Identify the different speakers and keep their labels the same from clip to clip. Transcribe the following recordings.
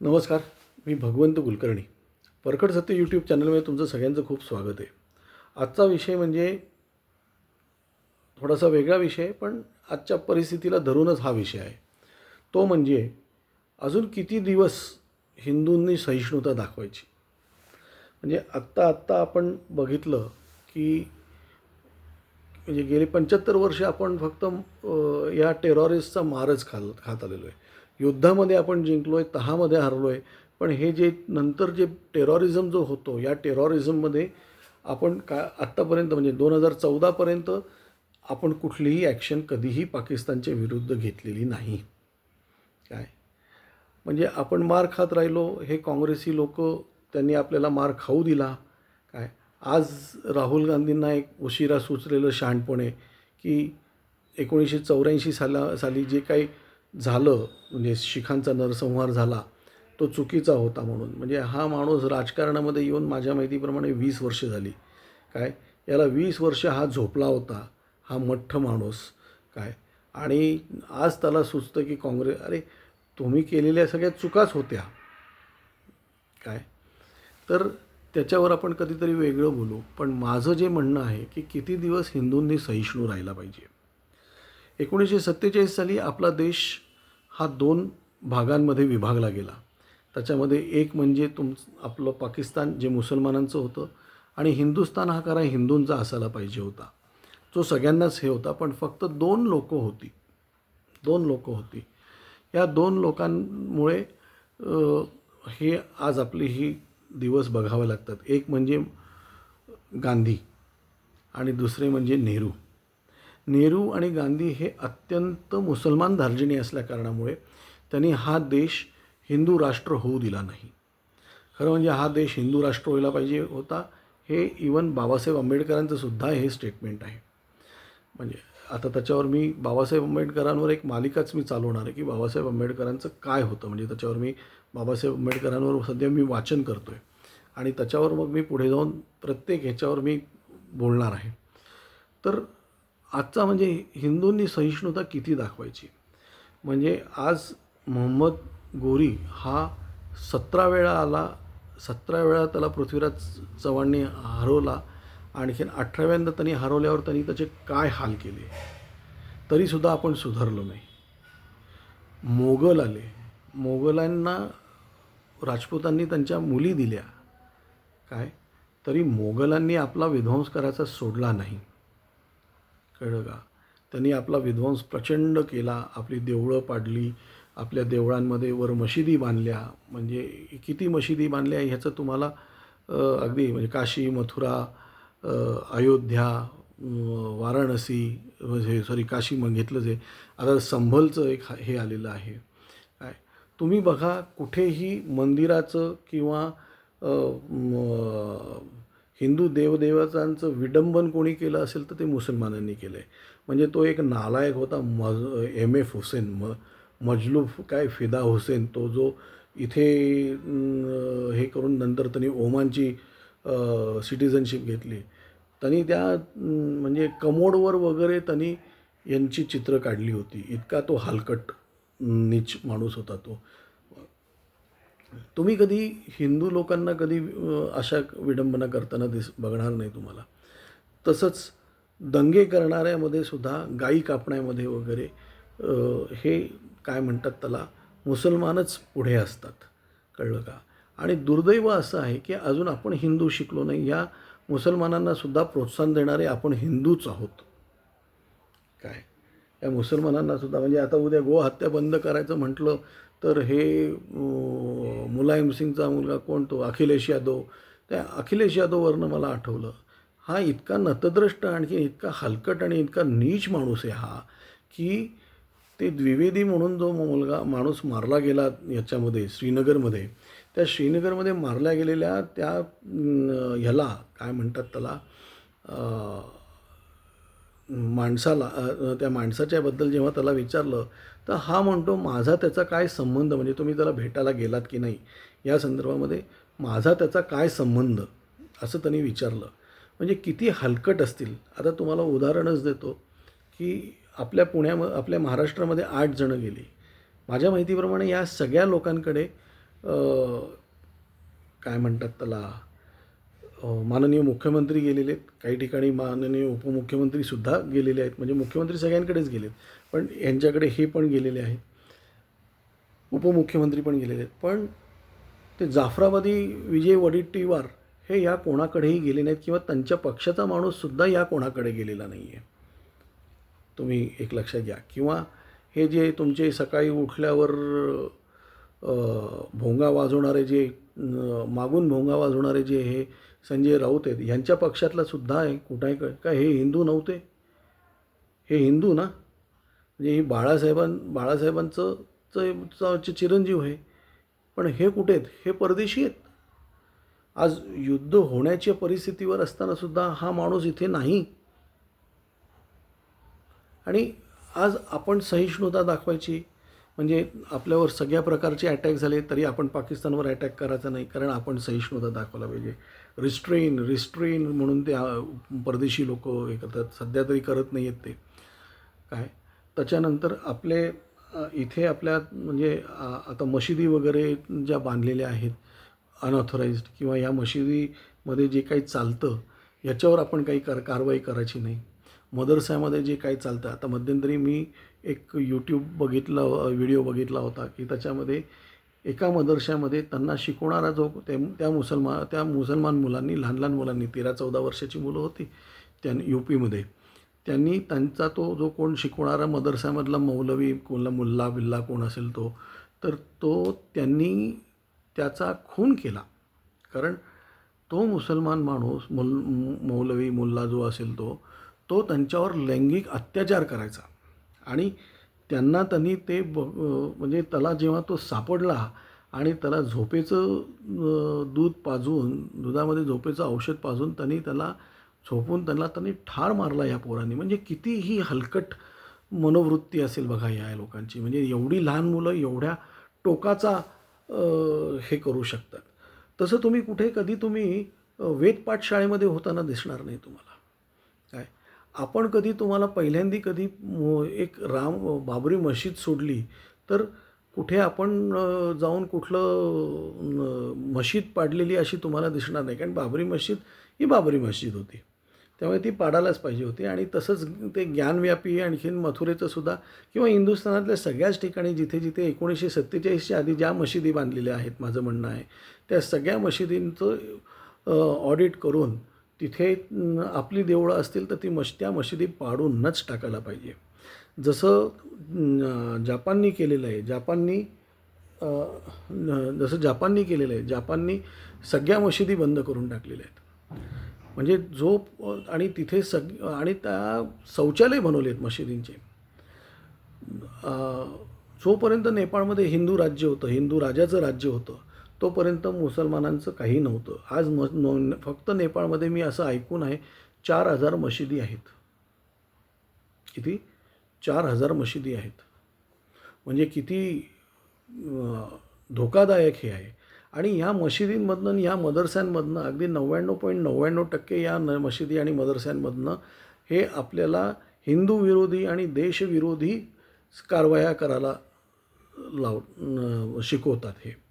Speaker 1: नमस्कार मी भगवंत कुलकर्णी. परखड सत्य यूट्यूब चॅनलमध्ये तुमचं सगळ्यांचं खूप स्वागत आहे. आजचा विषय म्हणजे थोडासा वेगळा विषय पण आजच्या परिस्थितीला धरूनच हा विषय आहे. तो म्हणजे अजून किती दिवस हिंदूंनी सहिष्णुता दाखवायची? म्हणजे आत्ता आत्ता आपण बघितलं की म्हणजे गेली पंच्याहत्तर वर्ष आपण फक्त या टेरॉरिस्टचा मारच खाल खात आलेलो आहे. युद्धामध्ये आपण जिंकलो आहे तहामध्ये हरलो आहे पण हे जे नंतर जे टेरॉरिझम जो होतो या टेरॉरिझममध्ये आपण का आत्तापर्यंत म्हणजे दोन हजार चौदापर्यंत आपण कुठलीही ॲक्शन कधीही पाकिस्तानच्या विरुद्ध घेतलेली नाही. काय? म्हणजे आपण मार खात राहिलो हे काँग्रेसी लोक त्यांनी आपल्याला मार खाऊ दिला. काय? आज राहुल गांधींना एक उशिरा सुचलेलं शहाणपणे की एकोणीसशे चौऱ्याऐंशी साला साली जे काही झालं म्हणजे शिखांचा नरसंहार झाला तो चुकीचा होता म्हणून. म्हणजे हा माणूस राजकारणामध्ये येऊन माझ्या माहितीप्रमाणे वीस वर्ष झाली. काय? याला वीस वर्ष हा झोपला होता हा मठ्ठ माणूस. काय? आणि आज त्याला सुचतं की काँग्रेस अरे तुम्ही केलेल्या सगळ्या चुकाच होत्या. काय? तर त्याच्यावर आपण कधीतरी वेगळं बोलू. पण माझं जे म्हणणं आहे की किती दिवस हिंदूंनी सहिष्णू राहिला पाहिजे. एकोणीसशे सत्तेचाळीस साली आपला देश हा दोन भागांमध्ये विभागला गेला. त्याच्यामध्ये एक म्हणजे तुम आपलं पाकिस्तान जे मुसलमानांचं होतं आणि हिंदुस्तान हा खरा हिंदूंचा असायला पाहिजे होता. जो सगळ्यांनाच हे होता पण फक्त दोन लोकं होती. दोन लोक होती. या दोन लोकांमुळे हे आज आपली ही दिवस बघावे लागतात. एक म्हणजे गांधी आणि दुसरे म्हणजे नेहरू. नेहरू आणि गांधी हे अत्यंत मुसलमान धार्जिणी असल्याकारणामुळे त्यांनी हा देश हिंदू राष्ट्र होऊ दिला नाही. खरं म्हणजे हा देश हिंदू राष्ट्र व्हायला पाहिजे होता हे इवन बाबासाहेब आंबेडकरांचं सुद्धा हे स्टेटमेंट आहे. म्हणजे आता त्याच्यावर मी बाबासाहेब आंबेडकरांवर एक मालिकाच मी चालवणार आहे की बाबासाहेब आंबेडकरांचं काय होतं. म्हणजे त्याच्यावर मी बाबासाहेब आंबेडकरांवर सध्या मी वाचन करतो आहे आणि त्याच्यावर मग मी पुढे जाऊन प्रत्येक ह्याच्यावर मी बोलणार आहे. तर आजचा म्हणजे हिंदूंनी सहिष्णुता किती दाखवायची? म्हणजे आज मोहम्मद गोरी हा सतरा वेळा आला सतरा वेळा त्याला पृथ्वीराज चव्हाणने हरवला आणखीन अठराव्यांदा त्यांनी हरवल्यावर त्यांनी त्याचे काय हाल केले? तरीसुद्धा आपण सुधारलो नाही. मोगल आले. मोगलांना राजपूतांनी त्यांच्या मुली दिल्या. काय? तरी मोगलांनी आपला विध्वंस करायचा सोडला नाही. कळलं का? त्यांनी आपला विध्वंस प्रचंड केला आपली देवळं पाडली आपल्या देवळांमध्ये वर मशिदी बांधल्या. म्हणजे किती मशिदी बांधल्या ह्याचं तुम्हाला अगदी म्हणजे काशी मथुरा अयोध्या वाराणसी हे सॉरी काशी मग घेतलं जे. आता संभलचं एक हा- हे आलेलं आहे. काय? तुम्ही बघा कुठेही मंदिराचं किंवा हिंदू देवदेवतांचं विडंबन कोणी केलं असेल तर ते मुसलमानांनी केलं आहे म्हणजे तो एक नालायक होता मज एम एफ हुसेन म मजलूफ काय फिदा हुसेन तो जो इथे हे करून नंतर त्यांनी ओमानची सिटिझनशिप घेतली. त्यांनी त्या म्हणजे कमोडवर वगैरे त्यांनी यांची चित्रं काढली होती. इतका तो हलकट नीच माणूस होता तो. तुम्ही कधी हिंदू लोकांना कधी अशा विडंबना करताना दिस बघणार नाही तुम्हाला. तसंच दंगे करणाऱ्यामध्ये सुद्धा गाई कापण्यामध्ये वगैरे हे काय म्हणतात त्याला मुसलमानच पुढे असतात. कळलं का? आणि दुर्दैव असं आहे की अजून आपण हिंदू शिकलो नाही. या मुसलमानांना सुद्धा प्रोत्साहन देणारे आपण हिंदूच आहोत. काय? या मुसलमानांना सुद्धा म्हणजे आता उद्या गो हत्या बंद करायचं म्हटलं तर हे मुलायम सिंगचा मुलगा कोण तो? अखिलेश यादव. त्या अखिलेश यादववरनं मला आठवलं हा इतका नतद्रष्ट आणखी इतका हलकट आणि इतका नीच माणूस आहे हा की ते द्विवेदी म्हणून जो मुलगा माणूस मारला गेला याच्यामध्ये श्रीनगरमध्ये त्या श्रीनगरमध्ये मारल्या गेलेल्या त्या ह्याला काय म्हणतात त्याला माणसाला त्या माणसाच्याबद्दल जेव्हा त्याला विचारलं तर हा म्हणतो माझा त्याचा काय संबंध? म्हणजे तुम्ही त्याला भेटायला गेलात की नाही? या संदर्भामध्ये माझा त्याचा काय संबंध? असं त्यांनी विचारलं. म्हणजे किती हलकट असतील. आता तुम्हाला उदाहरणच देतो की आपल्या पुण्याम आपल्या महाराष्ट्रामध्ये आठ जणं गेली. माझ्या माहितीप्रमाणे या सगळ्या लोकांकडे काय म्हणतात त्याला? माननीय मुख्यमंत्री गेलेले आहेत. काही ठिकाणी माननीय उपमुख्यमंत्रीसुद्धा गेलेले आहेत. म्हणजे मुख्यमंत्री सगळ्यांकडेच गेलेत. पण यांच्याकडे हे पण गेलेले आहेत. उपमुख्यमंत्री पण गेलेले आहेत. पण ते जाफराबादी विजय वडेट्टीवार हे या कोणाकडेही गेले नाहीत किंवा त्यांच्या पक्षाचा माणूससुद्धा या कोणाकडे गेलेला नाही आहे तुम्ही एक लक्षात घ्या. किंवा हे जे तुमचे सकाळी उठल्यावर भोंगा वाजवणारे जे मागून भोंगा वाजवणारे जे हे संजय राऊत आहेत. यांच्या पक्षातला सुद्धा आहे कुठाही काय हे हिंदू नव्हते. हे हिंदू ना? म्हणजे ही बाळासाहेबां बाळासाहेबांचं चिरंजीव आहे पण हे कुठे आहेत? हे परदेशी आहेत. आज युद्ध होण्याच्या परिस्थितीवर असताना सुद्धा हा माणूस इथे नाही. आणि आज आपण सहिष्णुता दाखवायची म्हणजे आपल्यावर सगळ्या प्रकारचे अटॅक झाले तरी आपण पाकिस्तानवर अटॅक करायचा नाही कारण आपण सहिष्णुता दाखवायला पाहिजे. रिस्ट्रेन रिस्ट्रेन म्हणून ते परदेशी लोक हे करतात. सध्या तरी करत नाही आहेत ते. काय? त्याच्यानंतर आपले इथे आपल्या म्हणजे आता मशिदी वगैरे ज्या बांधलेल्या आहेत अनऑथराईज्ड किंवा या मशिदीमध्ये जे काही चालतं याच्यावर आपण काही कर कारवाई करायची नाही. मदरसामध्ये जे काही चालतं आता मध्यंतरी मी एक यूट्यूब बघितला व्हिडिओ बघितला होता की त्याच्यामध्ये एका मदरशामध्ये त्यांना शिकवणारा जो ते त्या मुसलमान त्या मुसलमान मुलांनी लहान लहान मुलांनी तेरा चौदा वर्षाची मुलं होती त्यांनी यू पीमध्ये त्यांनी त्यांचा तो जो कोण शिकवणारा मदरसामधला मौलवी कोणला मुल्ला बिल्ला कोण असेल तो तर तो त्यांनी त्याचा खून केला. कारण तो मुसलमान माणूस मुल मौलवी मुल्ला जो असेल तो तो त्यांच्यावर लैंगिक अत्याचार करायचा. आणि त्यांना त्यांनी ते ब म्हणजे त्याला जेव्हा तो सापडला आणि त्याला झोपेचं दूध पाजून दुधामध्ये झोपेचं औषध पाजून त्यांनी त्याला झोपून त्यांना त्यांनी ठार मारला या पोरांनी. म्हणजे किती ही हलकट मनोवृत्ती असेल बघा या लोकांची. म्हणजे एवढी लहान मुलं एवढ्या टोकाचा हे करू शकतात. तसं तुम्ही कुठे कधी तुम्ही वेदपाठशाळेमध्ये होताना दिसणार नाही तुम्हाला. आपण कधी तुम्हाला पहिल्यांदी कधी एक राम बाबरी मशीद सोडली तर कुठे आपण जाऊन कुठलं मशीद पाडलेली अशी तुम्हाला दिसणार नाही. कारण बाबरी मशीद ही बाबरी मशीद होती. त्यामुळे ती पाडायलाच पाहिजे होती. आणि तसंच ते ज्ञानव्यापी आणखीन मथुरेचं सुद्धा किंवा हिंदुस्थानातल्या सगळ्याच ठिकाणी जिथे जिथे एकोणीसशे सत्तेचाळीसच्या आधी ज्या मशिदी बांधलेल्या आहेत माझं म्हणणं आहे त्या सगळ्या मशिदींचं ऑडिट करून तिथे आपली देवळं असतील तर ती मश त्या मशिदी पाडूनच टाकायला पाहिजे. जसं जापाननी केलेलं आहे जापाननी जसं जापाननी केलेलं आहे जापाननी सगळ्या मशिदी बंद करून टाकलेल्या आहेत. म्हणजे जो आणि तिथे सग आणि त्या शौचालय बनवले आहेत मशिदींचे. जोपर्यंत नेपाळमध्ये हिंदू राज्य होतं हिंदू राजाचं राज्य होतं तोपर्यंत मुसलमानांचं काही नव्हतं. आज म नो फक्त नेपाळमध्ये मी असं ऐकून आहे चार हजार मशिदी आहेत. किती? चार हजार मशिदी आहेत. म्हणजे किती धोकादायक हे आहे. आणि ह्या मशिदींमधनं ह्या मदरस्यांमधनं अगदी नव्याण्णव पॉईंट नव्याण्णव टक्के या न मशिदी आणि मदरस्यांमधनं हे आपल्याला हिंदू विरोधी आणि देशविरोधी कारवाया करायला लाव शिकवतात हे.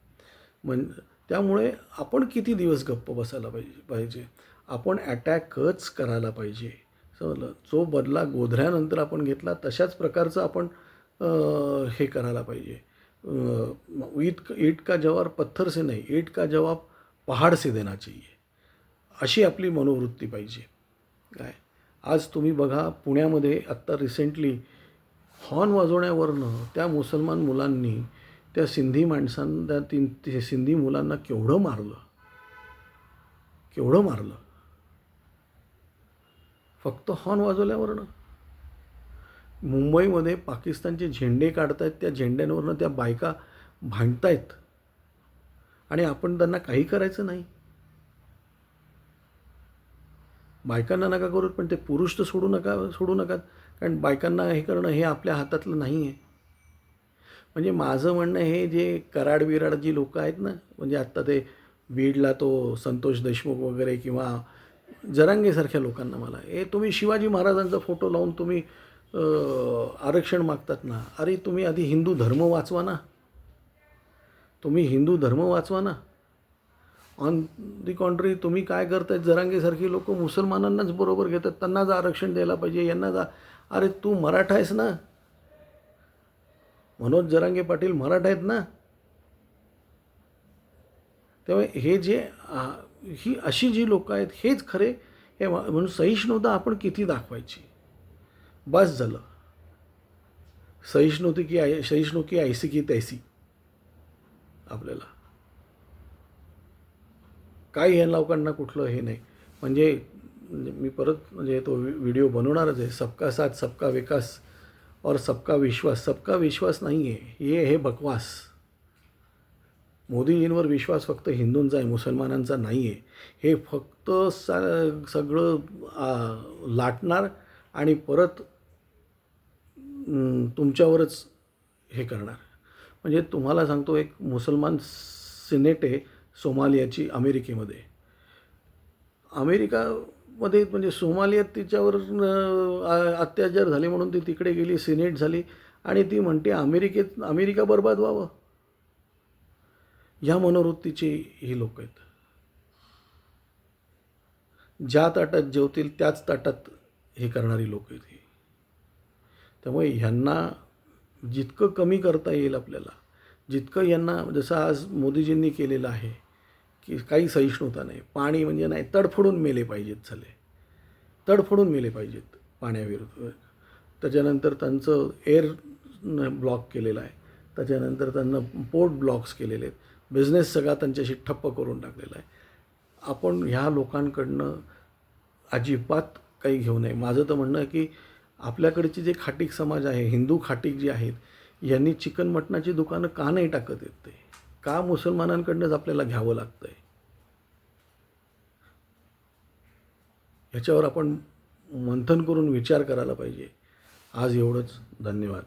Speaker 1: म्हण त्यामुळे आपण किती दिवस गप्प बसायला पाहिजे पाहिजे? आपण अटॅकच करायला पाहिजे. समजलं? जो बदला गोधऱ्यानंतर आपण घेतला तशाच प्रकारचं आपण हे करायला पाहिजे. ईट ईट का जवाब पत्थर से नाही ईट का जवाब पहाड से देना चाहिए. अशी आपली मनोवृत्ती पाहिजे. काय? आज तुम्ही बघा पुण्यामध्ये आत्ता रिसेंटली हॉर्न वाजवण्यावरनं त्या मुसलमान मुलांनी त्या सिंधी माणसांना तीन ते सिंधी मुलांना केवढं मारलं? केवढं मारलं? फक्त हॉर्न वाजवल्यावरनं. मुंबईमध्ये पाकिस्तानचे झेंडे काढतायत त्या झेंड्यांवरनं त्या बायका भांडतायत. आणि आपण त्यांना काही करायचं नाही. बायकांना नका करू पण ते पुरुष तर सोडू नका सोडू नका. कारण बायकांना हे करणं हे आपल्या हातातलं नाही आहे म्हणजे माझं म्हणणं हे जे कराड विराड जी लोकं आहेत ना म्हणजे आत्ता ते बीडला तो संतोष देशमुख वगैरे किंवा जरांगेसारख्या लोकांना मला हे तुम्ही शिवाजी महाराजांचा फोटो लावून तुम्ही आरक्षण मागतात ना अरे तुम्ही आधी हिंदू धर्म वाचवा ना. तुम्ही हिंदू धर्म वाचवा ना. ऑन दी कॉन्ट्री तुम्ही काय करताय जरांगेसारखी लोक मुसलमानांनाच बरोबर घेतात त्यांनाच आरक्षण द्यायला पाहिजे यांना जा अरे तू मराठा आहेस ना मनोज जरांगे पाटील मराठा आहेत ना? तेव्हा हे जे आ, ही अशी जी लोक आहेत हेच खरे हे म्हणून सहिष्णुता आपण किती दाखवायची? बस झालं. सहिष्णुती की आय सहिष्णू की ऐसी की तैसी आपल्याला. काही ह्या लोकांना कुठलं हे नाही. म्हणजे, म्हणजे मी परत म्हणजे तो व्हिडिओ बनवणारच आहे. सबका साथ सबका विकास. और सबका विश्वास सबका विश्वास नाही आहे हे हे बकवास। मोदीजींवर विश्वास फक्त हिंदूंचा आहे मुसलमानांचा नाही आहे। हे फक्त सा सगळं लाटणार आणि परत तुमच्यावरच हे करणार। म्हणजे तुम्हाला सांगतो एक मुसलमान सिनेट आहे सोमालियाची अमेरिकेमध्ये। अमेरिका मध्ये म्हणजे सोमालियात तिच्यावर अत्याचार झाले म्हणून ती तिकडे गेली सिनेट झाली. आणि ती म्हणते अमेरिकेत अमेरिका बर्बाद व्हावं. ह्या मनोवृत्तीची ही लोक आहेत. ज्या ताटात जेवतील त्याच ताटात हे करणारी लोक आहेत ही. त्यामुळे ह्यांना जितकं कमी करता येईल आपल्याला जितकं यांना जसं आज मोदीजींनी केलेलं आहे की काही सहिष्णुता नाही. पाणी म्हणजे नाही तडफडून मेले पाहिजेत झाले तडफडून मेले पाहिजेत पाण्याविरुद्ध. त्याच्यानंतर त्यांचं एअर ब्लॉक केलेलं आहे. त्याच्यानंतर त्यांना पोर्ट ब्लॉक्स केलेले आहेत. बिझनेस सगळा त्यांच्याशी ठप्प करून टाकलेला आहे. आपण ह्या लोकांकडनं अजिबात काही घेऊ नये. माझं तर म्हणणं आहे की आपल्याकडची जे खाटीक समाज आहे हिंदू खाटीक जी आहेत यांनी चिकन मटणाची दुकानं का नाही टाकत येत ते? का मुसलमानांकडनंच आपल्याला घ्यावं लागतं आहे ह्याच्यावर आपण मंथन करून विचार करायला पाहिजे. आज एवढंच. धन्यवाद.